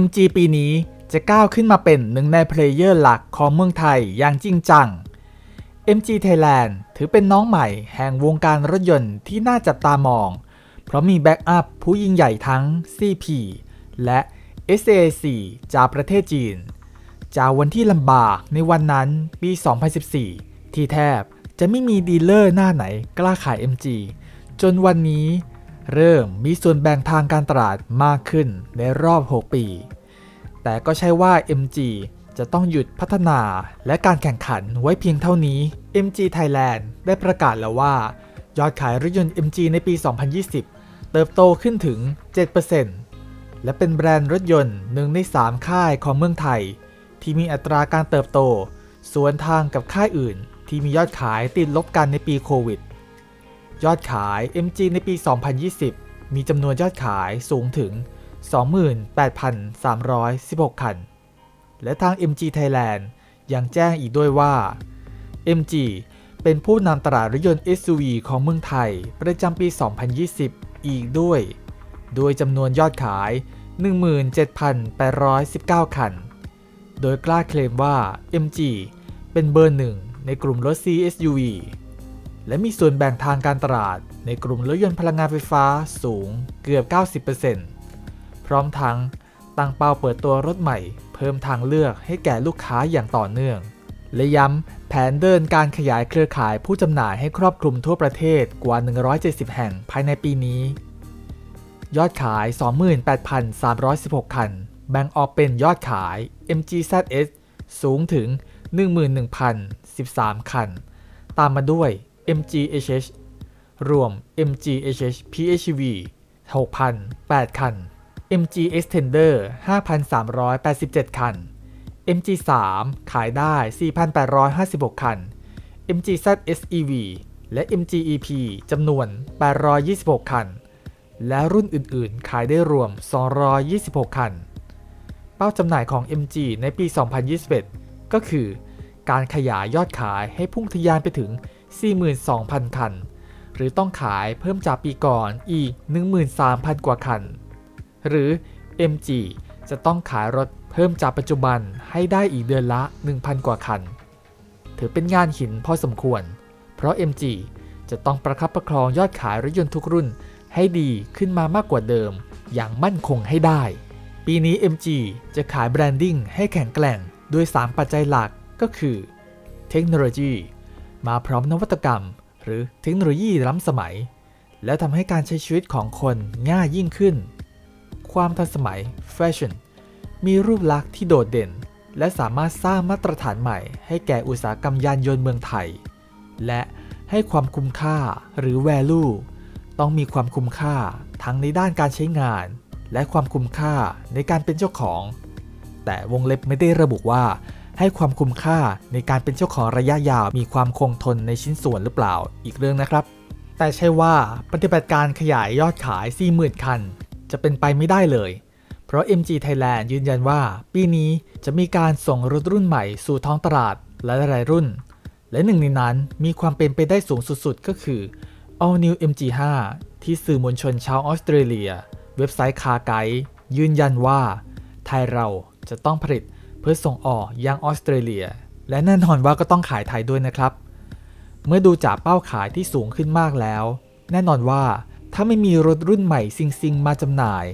MG ปีนี้จะก้าวขึ้นมาเป็นหนึ่งในเพลเยอร์หลักของเมืองไทยอย่างจริงจัง MG Thailand ถือเป็นน้องใหม่แห่งวงการรถยนต์ที่น่าจับตามอง เพราะมีแบ็กอัพผู้ยิ่งใหญ่ทั้ง CP และ SAC จากประเทศจีน จากวันที่ลำบากในวันนั้นปี 2014 ที่แทบจะไม่มีดีลเลอร์หน้าไหนกล้าขาย MG จนวันนี้ เริ่มมีส่วนแบ่งทางการตลาดมากขึ้นในรอบ 6 ปี แต่ก็ใช่ว่า MG จะต้องหยุดพัฒนาและการแข่งขันไว้เพียงเท่านี้ MG Thailand ได้ประกาศแล้วว่า ยอดขายรถยนต์ MG ในปี 2020 เติบโตขึ้นถึง 7%และเป็นแบรนด์รถยนต์หนึ่งใน 3 ค่ายของเมืองไทย ที่มีอัตราการเติบโต สวนทางกับค่ายอื่น ที่มียอดขายติดลบกันในปีโควิด ยอดขาย MG ในปี 2020 มีจำนวนยอดขายสูงถึง 28,316 คัน และทาง MG Thailand ยังแจ้งอีกด้วยว่า MG เป็นผู้นำตลาดรถยนต์ SUV ของเมืองไทย ประจำปี 2020 อีกด้วย โดยจำนวนยอดขาย 17,819 คัน โดยกล้าเคลมว่า MG เป็นเบอร์หนึ่งในกลุ่มรถ CSUV และมีส่วนแบ่งทางการตลาด ในกลุ่มรถยนต์พลังงานไฟฟ้าสูงเกือบ 90%พร้อมทั้งตั้งเป้าเปิดตัวรถใหม่ เพิ่มทางเลือกให้แก่ลูกค้าอย่างต่อเนื่อง และย้ำแผนเดินการขยายเครือข่ายผู้จำหน่ายให้ครอบคลุมทั่วประเทศกว่า 170 แห่งภายในปีนี้ ยอดขาย 28,316 คัน แบ่งออกเป็นยอดขาย MG ZS สูงถึง 11,013 คัน ตามมาด้วย MG HH รวม MG HH PHEV 6,008 คัน MG Extender 5,387 คัน MG 3 ขายได้ 4,856 คัน MG ZS EV และ MG EP จำนวน 826 คัน และรุ่นอื่นๆ ขายได้รวม 226 คัน เป้าจำหน่ายของ MG ในปี 2021 ก็คือ การขยายยอดขายให้พุ่งทะยานไปถึง 42,000 คัน หรือต้องขายเพิ่มจากปีก่อนอีก 13,000 กว่าคัน หรือ MG จะต้องขายรถเพิ่มจากปัจจุบันให้ได้อีกเดือนละ 1,000 กว่าคัน ถือเป็นงานหินพอสมควร เพราะ MG จะต้องประคับประคองยอดขายรถยนต์ทุกรุ่นให้ดีขึ้นมามากกว่าเดิม อย่างมั่นคงให้ได้ ปีนี้ MG จะขายแบรนดิ้งให้แข็งแกร่ง ด้วย 3 ปัจจัยหลักก็คือ เทคโนโลยี มาพร้อมนวัตกรรม หรือเทคโนโลยีล้ำสมัย และทำให้การใช้ชีวิตของคนง่ายยิ่งขึ้น ความทันสมัยแฟชั่นมีรูปลักษณ์ที่โดดเด่น และสามารถสร้างมาตรฐานใหม่ ให้แก่อุตสาหกรรมยานยนต์เมืองไทย และให้ความคุ้มค่าหรือ value ต้องมีความคุ้มค่าทั้งในด้านการใช้งาน และความคุ้มค่าในการเป็นเจ้าของ แต่วงเล็บไม่ได้ระบุว่า ให้ความคุ้มค่าในการเป็นเจ้าของระยะยาวมีความคงทนในชิ้นส่วนหรือเปล่าอีกเรื่องนะครับ แต่ใช่ว่าปฏิบัติการขยายยอดขาย 40,000 คัน จะเป็นไปไม่ได้เลย เพราะ MG Thailand ยืนยันว่า ปีนี้จะมีการส่งรถรุ่นใหม่สู่ท้องตลาดหลายรุ่น และหนึ่งในนั้นมีความเป็นไปได้สูงสุดๆ ก็คือ All New MG5 ที่สื่อมวลชนชาวออสเตรเลีย เว็บไซต์คาไกด์ยืนยันว่า ไทยเราจะต้องผลิต เพื่อส่งออกยังออสเตรเลีย และแน่นอนว่าก็ต้องขายไทยด้วยนะครับ เมื่อดูจากเป้าขายที่สูงขึ้นมากแล้ว แน่นอนว่าถ้าไม่มีรถรุ่นใหม่ซิงซิงมาจำหน่าย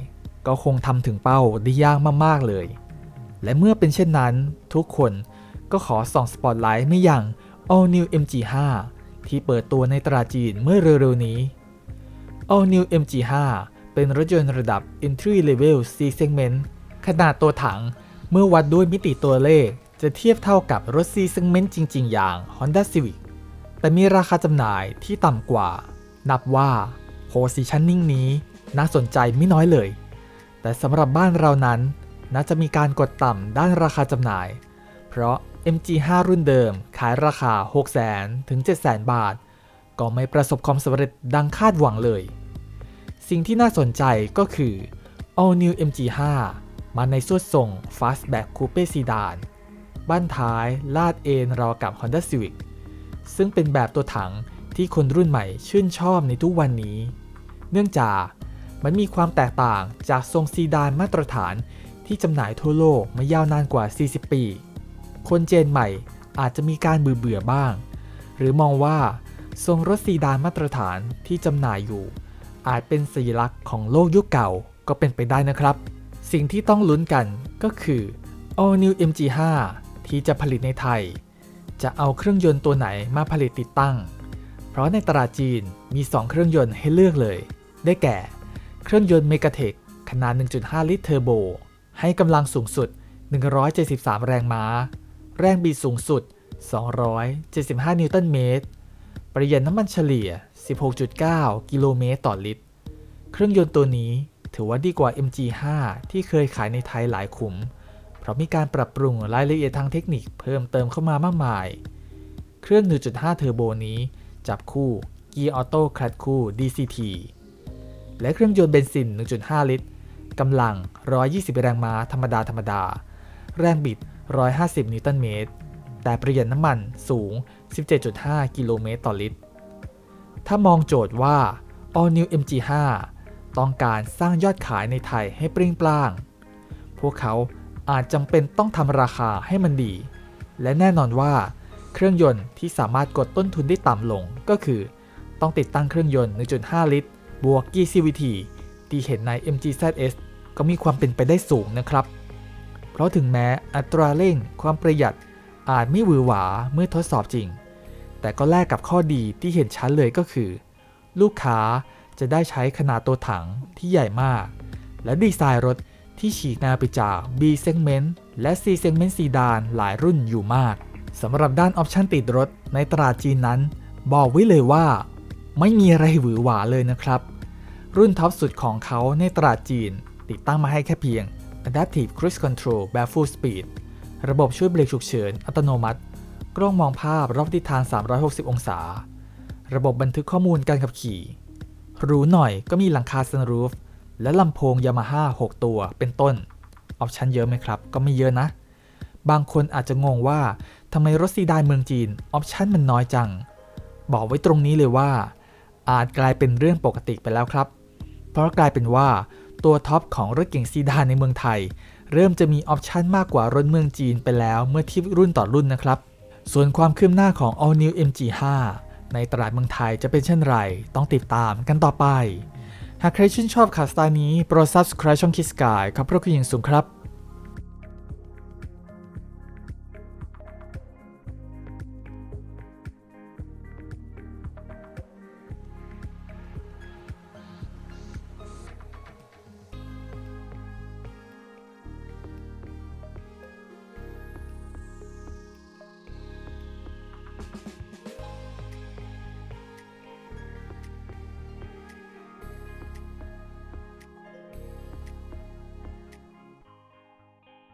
ก็คงทำถึงเป้าได้ยากมากๆเลย และเมื่อเป็นเช่นนั้น ทุกคนก็ขอส่องสปอตไลท์ไม่อยัง All New MG5 ที่เปิดตัวในตลาดจีนเมื่อเร็วๆนี้ All New MG5 เป็นรถยนต์ระดับ Entry Level C Segment ขนาดตัวถัง เมื่อวัดด้วยมิติตัวเลข จะเทียบเท่ากับรถ C Segment จริง ๆ อย่าง Honda Civic แต่มีราคาจำหน่ายที่ต่ำกว่า นับว่า Positioning นี้น่าสนใจไม่น้อยเลย แต่สำหรับบ้านเรานั้นน่าจะมีการกดต่ำด้านราคาจำหน่าย เพราะ MG5 รุ่นเดิมขายราคา 600,000 ถึง 700,000 บาท ก็ไม่ประสบความสำเร็จดังคาดหวังเลย สิ่งที่น่าสนใจก็คือ All New MG5 มาในส่วนทรง Fastback Coupe Sedan บ้านท้ายลาดเอนราวกับ Honda Civic ซึ่งเป็นแบบตัวถังที่คนรุ่นใหม่ชื่นชอบในทุกวันนี้ เนื่องจากมันมีความแตกต่างจากทรงซีดานมาตรฐานที่จำหน่ายทั่วโลกมายาวนานกว่า 40 ปี คนเจนใหม่อาจจะมีการเบื่อเบื่อบ้าง หรือมองว่าทรงรถซีดานมาตรฐานที่จำหน่ายอยู่ อาจเป็นสัญลักษณ์ของโลกยุคเก่าก็เป็นไปได้นะครับ สิ่งที่ต้องลุ้นกันก็คือ All New MG5 ที่จะผลิตในไทย จะเอาเครื่องยนต์ตัวไหนมาผลิตติดตั้ง เพราะในตลาดจีนมี 2 เครื่องยนต์ให้เลือกเลย ได้แก่ เครื่องยนต์เมก a เทคขนาด 1.5 ลิตรเทอร์โบ ให้กำลังสูงสุด 173 แรงม้า แรงบิดสูงสุด 275 นิวตันเมตร ประหยัดน้ำมันเฉลี่ย 16.9 กิโลเมตรต่อลิตร เครื่องยนต์ตัวนี้ ถือว่าดีกว่า MG5 ที่เคยขายในไทยหลายขุม เพราะมีการปรับปรุงรายละเอียดทางเทคนิคเพิ่มเติมเข้ามามากมาย เครื่อง 1.5 เทอร์โบนี้ จับคู่เกียร์ออโต้คลัตช์คู่ DCT และเครื่องยนต์เบนซิน 1.5 ลิตรกำลัง 120 แรงม้าธรรมดาธรรมดา แรงบิด 150 นิวตันเมตร แต่ประหยัดน้ำมันสูง 17.5 กิโลเมตรต่อลิตร ถ้ามองโจทย์ว่า All New MG5 ต้องการสร้างยอดขายในไทยให้เปรี้ยงปร้าง พวกเขาอาจจำเป็นต้องทำราคาให้มันดี และแน่นอนว่า เครื่องยนต์ที่สามารถกดต้นทุนได้ต่ำลงก็คือ ต้องติดตั้งเครื่องยนต์ 1.5 ลิตร บวก GCVT ที่เห็นใน MG ZS ก็มีความเป็นไปได้สูงนะครับ เพราะถึงแม้อัตราเร่งความประหยัดอาจไม่หวือหวาเมื่อทดสอบจริง แต่ก็แลกกับข้อดีที่เห็นชัดเลยก็คือ ลูกค้า จะได้ใช้ขนาดตัวถังที่ใหญ่มาก และดีไซน์รถที่ฉีกแนวไปจาก B segment และ C segment ซีดานหลายรุ่นอยู่มากสำหรับด้านออปชั่นติดรถในตลาดจีนนั้น บอกไว้เลยว่า ไม่มีอะไรหวือหวาเลยนะครับ รุ่นท็อปสุดของเขาในตลาดจีน ติดตั้งมาให้แค่เพียง Adaptive Cruise Control แบบ Full Speed ระบบช่วยเบรกฉุกเฉินอัตโนมัติ กล้องมองภาพรอบทิศทาง 360 องศา ระบบบันทึกข้อมูลการขับขี่ หรูหน่อยก็มีหลังคาซันรูฟและลำโพงยามาฮ่า6ตัวเป็นต้น ออปชันเยอะไหมครับ ก็ไม่เยอะนะ บางคนอาจจะงงว่าทำไมรถซีดานเมืองจีน ออปชันมันน้อยจัง บอกไว้ตรงนี้เลยว่า อาจกลายเป็นเรื่องปกติไปแล้วครับ เพราะกลายเป็นว่าตัวท็อปของรถเก๋งซีดานในเมืองไทย เริ่มจะมีออปชันมากกว่ารถเมืองจีนไปแล้วเมื่อเทียบรุ่นต่อรุ่นนะครับ ส่วนความคืบหน้าของ All New MG5 ในตลาดเมืองไทยจะเป็นเช่นไร ต้องติดตามกันต่อไป หากใครชื่นชอบข่าวสไตล์นี้ โปรด subscribe ช่องคิสกายครับเพราะคุณยิงสูงครับ